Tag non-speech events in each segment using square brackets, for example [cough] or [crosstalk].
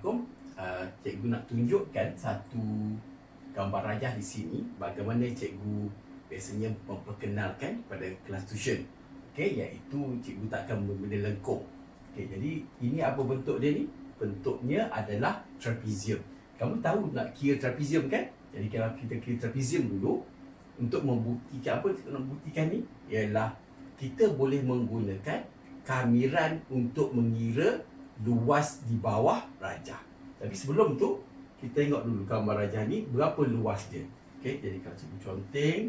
Assalamualaikum. Uh, cikgu nak tunjukkan satu gambar rajah di sini bagaimana cikgu biasanya memperkenalkan pada kelas tuition. Okey, iaitu cikgu takkan membina lengkung. Okey, jadi ini apa bentuk dia ni? Bentuknya adalah trapezium. Kamu tahu nak kira trapezium kan? Jadi kalau kita kira trapezium dulu untuk membuktikan apa kita nak buktikan ni ialah kita boleh menggunakan kamiran untuk mengira luas di bawah rajah. Tapi sebelum tu, kita tengok dulu gambar rajah ni berapa luas dia. Okey, jadi kalau cikgu conteng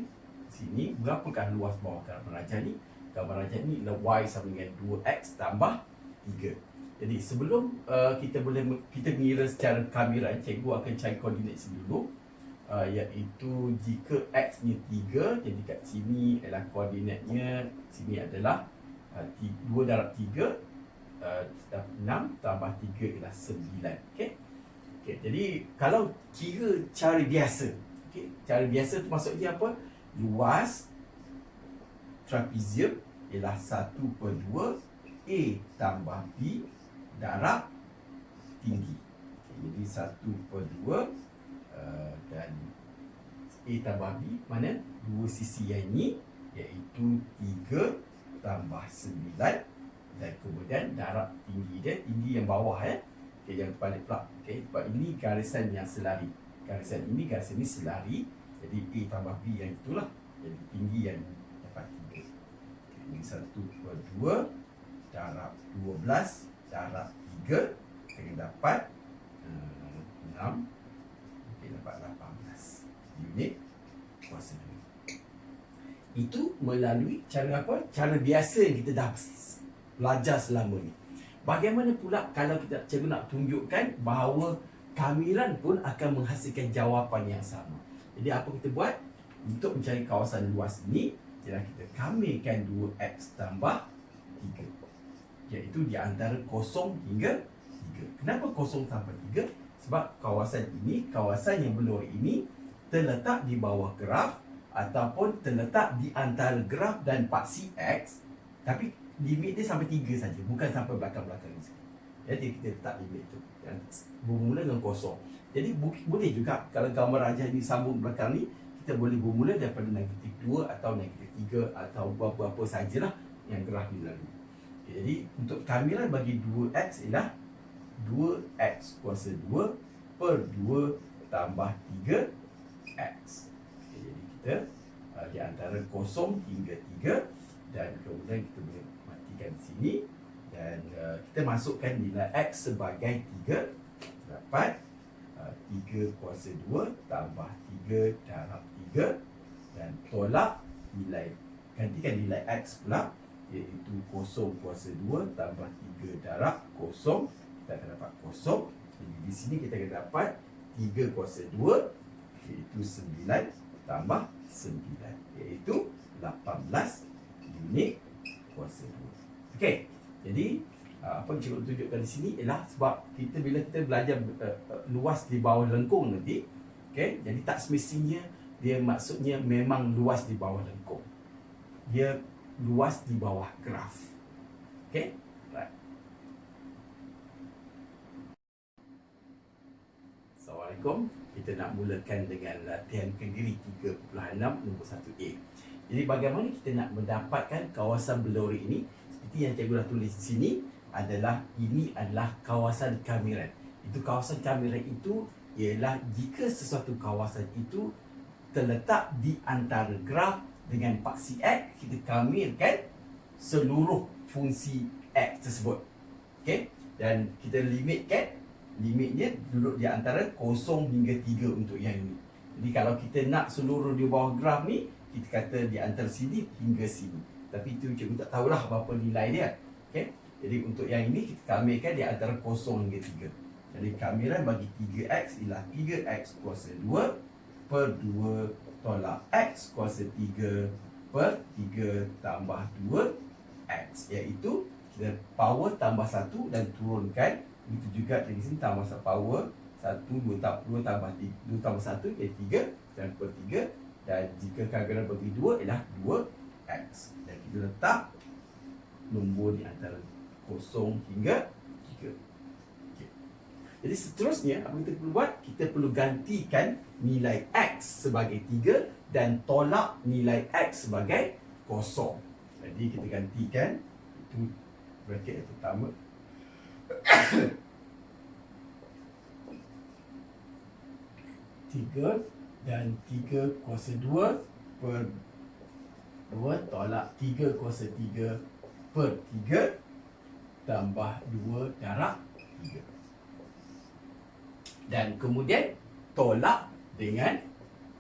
sini, berapakah luas bawah gambar rajah ni? Gambar rajah ni y sama dengan 2x tambah 3. Jadi sebelum uh, kita boleh kita mengira secara kamiran, cikgu akan cari koordinat dulu. Uh, iaitu jika x ni 3, jadi kat sini adalah koordinatnya sini adalah uh, 2 darab 3 uh, 6 tambah 3 ialah 9 okey? Okey jadi kalau kira cara biasa okey? Cara biasa tu maksudnya apa? Luas trapezium ialah 1 per 2 A tambah B darab tinggi. Okay, jadi 1 per 2 uh, dan A tambah B mana? Dua sisi yang ini iaitu 3 tambah 9 dan kemudian darab tinggi dia tinggi yang bawah eh. Okey yang terbalik pula. Okey sebab ini garisan yang selari. Garisan ini garisan ini selari. Jadi A tambah B yang itulah. Jadi tinggi yang dapat 3 okay, ini 1 per 2 darab 12 darab 3 kita dapat uh, 6 okey dapat 18 unit kuasa 2 itu melalui cara apa? Cara biasa yang kita dah belajar selama ni. Bagaimana pula kalau kita cikgu nak tunjukkan bahawa kamiran pun akan menghasilkan jawapan yang sama. Jadi apa kita buat? Untuk mencari kawasan luas ini, ialah kita kamirkan 2x tambah 3. Iaitu di antara 0 hingga 3. Kenapa 0 sampai 3? Sebab kawasan ini, kawasan yang berlori ini terletak di bawah graf ataupun terletak di antara graf dan paksi X tapi limit dia sampai tiga saja bukan sampai belakang-belakang ni jadi kita letak limit tu. Dan bermula dengan kosong. Jadi boleh juga kalau gambar rajah ni sambung belakang ni kita boleh bermula daripada negatif 2 atau negatif 3 atau apa-apa sajalah yang graf ni lalu okay, jadi untuk kamiran bagi 2x ialah 2x kuasa 2 per 2 tambah 3x okay, jadi kita uh, di antara kosong hingga 3 dan kemudian kita boleh di sini. Dan uh, kita masukkan nilai x sebagai 3 dapat uh, 3 kuasa 2 tambah 3 darab 3 dan tolak nilai gantikan nilai x pula iaitu kosong kuasa 2 tambah 3 darab kosong. Kita akan dapat kosong. Jadi di sini kita akan dapat 3 kuasa 2 iaitu 9 tambah 9 iaitu 18 unit kuasa 2 Okey. Jadi uh, apa yang cikgu tunjukkan di sini ialah sebab kita bila kita belajar uh, uh, luas di bawah lengkung nanti, okey. Jadi tak semestinya dia maksudnya memang luas di bawah lengkung. Dia luas di bawah graf. Okey. Assalamualaikum. Kita nak mulakan dengan latihan kendiri 3.6 nombor 1A. Jadi bagaimana kita nak mendapatkan kawasan belori ini seperti yang cikgu dah tulis di sini adalah ini adalah kawasan kamiran. Itu kawasan kamiran itu ialah jika sesuatu kawasan itu terletak di antara graf dengan paksi X, kita kamirkan seluruh fungsi X tersebut. Okey? Dan kita limitkan limitnya duduk di antara 0 hingga 3 untuk yang ini. Jadi kalau kita nak seluruh di bawah graf ni, kita kata di antara sini hingga sini. Tapi itu cikgu tak tahulah berapa nilai dia. Okay? Jadi untuk yang ini kita kamirkan di antara 0 hingga 3. Jadi kamiran bagi 3x ialah 3x kuasa 2 per 2 tolak x kuasa 3 per 3 tambah 2 x. Iaitu kita power tambah 1 dan turunkan. Itu juga dari sini tambah power 1, 2, 2 tambah 2 tambah 1 iaitu 3 dan per 3 dan jika kamiran bagi 2 ialah 2 X Dan kita letak Nombor di antara kosong hingga 3 okay. Jadi seterusnya apa kita perlu buat? Kita perlu gantikan nilai X sebagai 3 dan tolak nilai X sebagai kosong. Jadi kita gantikan itu bracket yang pertama. [coughs] tiga dan tiga kuasa dua per dua tolak tiga kuasa tiga per tiga tambah dua darab tiga. Dan kemudian tolak dengan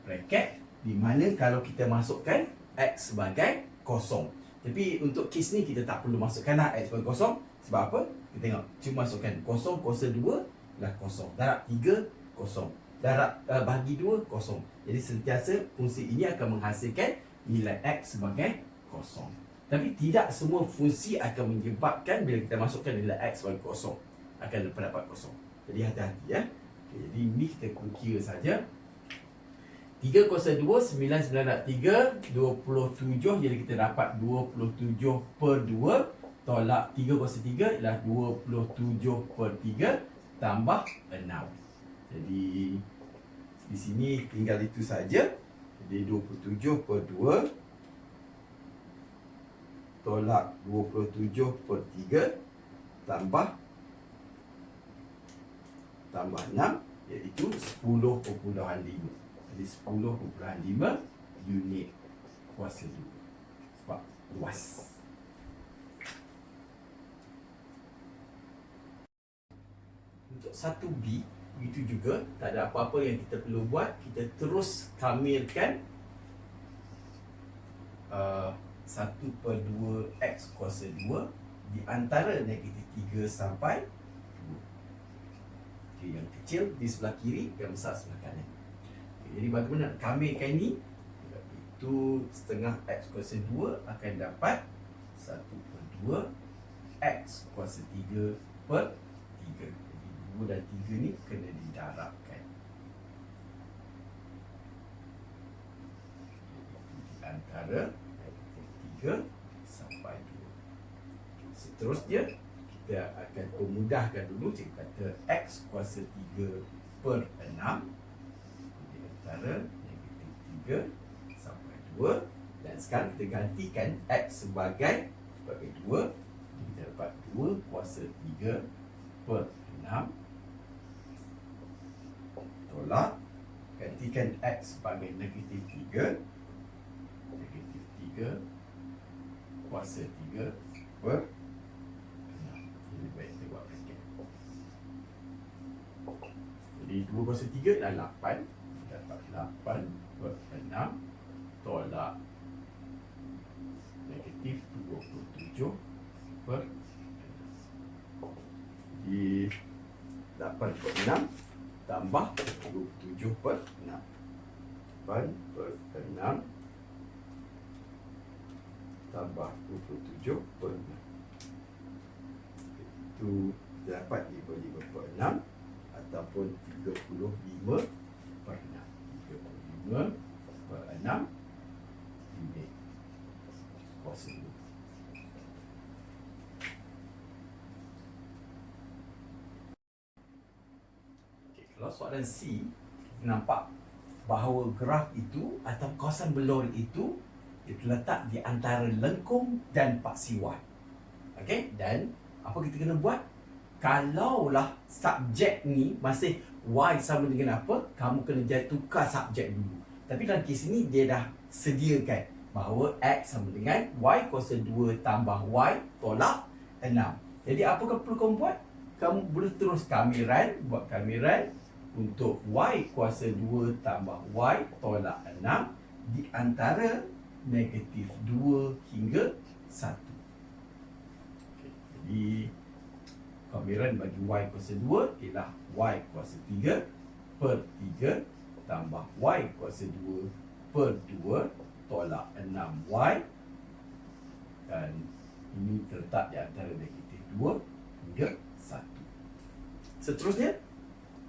bracket di mana kalau kita masukkan X sebagai kosong. Tapi untuk kes ni kita tak perlu masukkan lah X sebagai kosong. Sebab apa? Kita tengok. Cuma masukkan kosong kuasa dua lah kosong. Darab tiga kosong. Darab uh, bagi dua kosong. Jadi sentiasa fungsi ini akan menghasilkan nilai X sebagai kosong. Tapi tidak semua fungsi akan menyebabkan bila kita masukkan nilai X sebagai kosong. Akan dapat kosong. Jadi hati-hati ya. Okay, jadi ini kita kira saja. 3 kuasa 2, 9, 9 nak 3, 27. Jadi kita dapat 27 per 2. Tolak 3 kuasa 3 ialah 27 per 3 tambah 6. Jadi di sini tinggal itu saja. Jadi 27 per 2 tolak 27 per 3 tambah tambah 6 iaitu 10.5 jadi 10.5 unit kuasa 2 sebab luas untuk 1B begitu juga tak ada apa-apa yang kita perlu buat. Kita terus kamilkan uh, 1 per 2 X kuasa 2 di antara negatif 3 sampai okay, yang kecil di sebelah kiri yang besar sebelah kanan. Okay, jadi bagaimana nak kamilkan ni? Itu setengah X kuasa 2 akan dapat 1 per 2 X kuasa 3 per 3 jadi 2 dan 3 ni kena didarabkan. Di antara 3 sampai 2 seterusnya kita akan pemudahkan dulu. Cikgu kata X kuasa 3 per 6 Di antara negatif 3 sampai 2 Dan sekarang kita gantikan X sebagai sebagai 2 Kita dapat 2 kuasa 3 per 6 Tolak Gantikan X sebagai negatif 3 Negatif 3 kuasa 3 per 6 Jadi baik kita buat bracket Jadi 2 kuasa 3 adalah 8 Dapat 8 per 6 Tolak Negatif 27 per 6 Jadi 8 per 6 Tambah 27 per 6 8 per 6 tambah 27 per 6 itu dapat diberi per 6 ataupun 35 per 6 35 per 6 unit kuasa okay, kalau soalan C nampak bahawa graf itu atau kawasan belori itu terletak di antara lengkung dan paksi Y. Okey, dan apa kita kena buat? Kalaulah subjek ni masih Y sama dengan apa, kamu kena jadi tukar subjek dulu. Tapi dalam kes ini dia dah sediakan bahawa X sama dengan Y kuasa 2 tambah Y tolak 6. Jadi apa perlu kamu buat? Kamu boleh terus kamiran, buat kamiran untuk Y kuasa 2 tambah Y tolak 6 di antara negatif 2 hingga 1 okay. Jadi Kamiran bagi Y kuasa 2 ialah Y kuasa 3 per 3 Tambah Y kuasa 2 per 2 Tolak 6Y Dan ini terletak di antara negatif 2 hingga 1 Seterusnya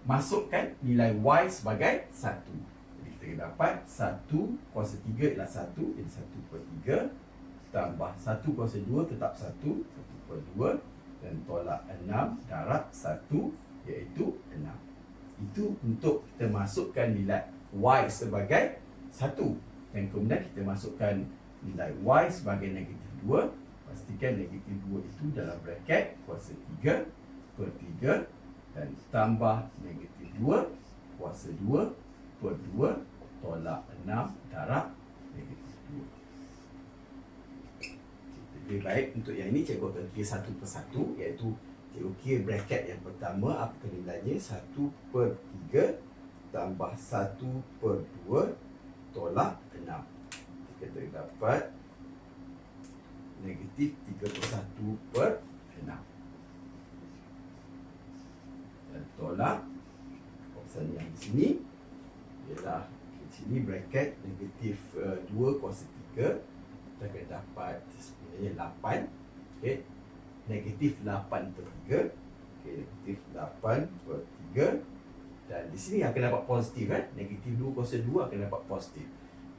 Masukkan nilai Y sebagai 1 kita dapat 1 kuasa 3 ialah 1 Jadi 1 per 3 Tambah 1 kuasa 2 tetap 1 1 per 2 Dan tolak 6 darab 1 Iaitu itu untuk kita masukkan nilai Y sebagai 1 dan kemudian kita masukkan nilai Y sebagai negatif 2 pastikan negatif 2 itu dalam bracket kuasa 3 per 3 dan tambah negatif 2 kuasa 2 per 2 tolak 6 darab negatif 2 lebih baik untuk yang ini cikgu akan kira satu per satu iaitu cikgu kira bracket yang pertama apa nilainya 1 per 3 tambah 1 per 2 tolak 6 kita dapat negatif 3 per 1 per 6 dan tolak kawasan yang di sini ialah di sini bracket negatif uh, 2 kuasa 3 kita akan dapat sebenarnya 8 okay. negatif 8 per 3 okay. negatif 8 per 3 dan di sini akan dapat positif kan negatif 2 kuasa 2 akan dapat positif.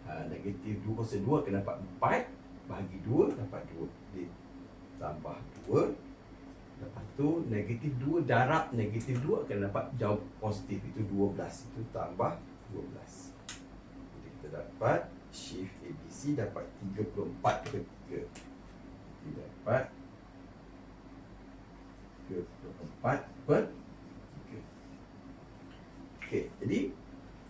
Ha, negatif 2 kuasa 2 akan dapat 4 bahagi 2 dapat 2 jadi tambah 2 Lepas tu negatif 2 darab negatif 2 akan dapat jawab positif. Itu 12 itu tambah 12 jadi kita dapat shift ABC dapat 34 ke 3 kita dapat 34 per 3 Okey, jadi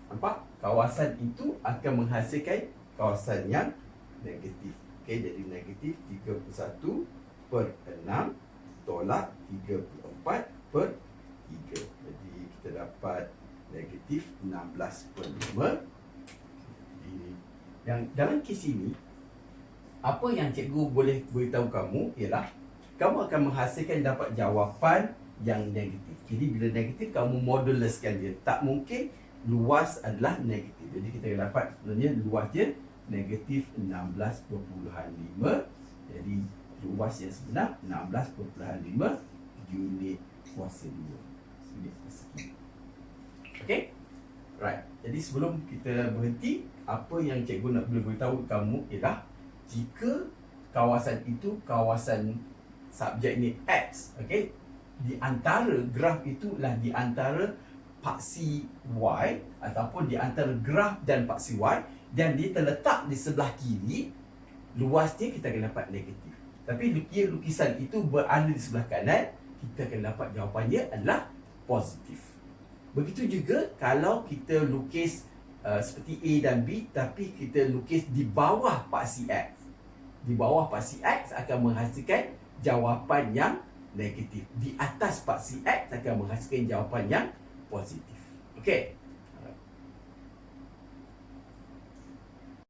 nampak kawasan itu akan menghasilkan kawasan yang negatif. Okey, jadi negatif 31 per 6 tolak 34 per 3 Jadi kita dapat negatif 16 per 5 Jadi yang dalam kes ini Apa yang cikgu boleh beritahu kamu ialah Kamu akan menghasilkan dapat jawapan yang negatif. Jadi bila negatif kamu moduluskan dia. Tak mungkin luas adalah negatif. Jadi kita dapat sebenarnya luas dia negatif 16.5 Jadi luas yang sebenar 16.5 unit kuasa 2 unit persegi ok right. Jadi sebelum kita berhenti apa yang cikgu nak boleh beritahu kamu ialah jika kawasan itu kawasan subjek ni X ok di antara graf itulah di antara paksi Y ataupun di antara graf dan paksi Y dan dia terletak di sebelah kiri luasnya kita akan dapat negatif. Tapi lukisan itu berada di sebelah kanan Kita akan dapat jawapannya adalah positif Begitu juga kalau kita lukis uh, seperti A dan B Tapi kita lukis di bawah paksi X. Di bawah paksi X akan menghasilkan jawapan yang negatif. Di atas paksi X akan menghasilkan jawapan yang positif. Okey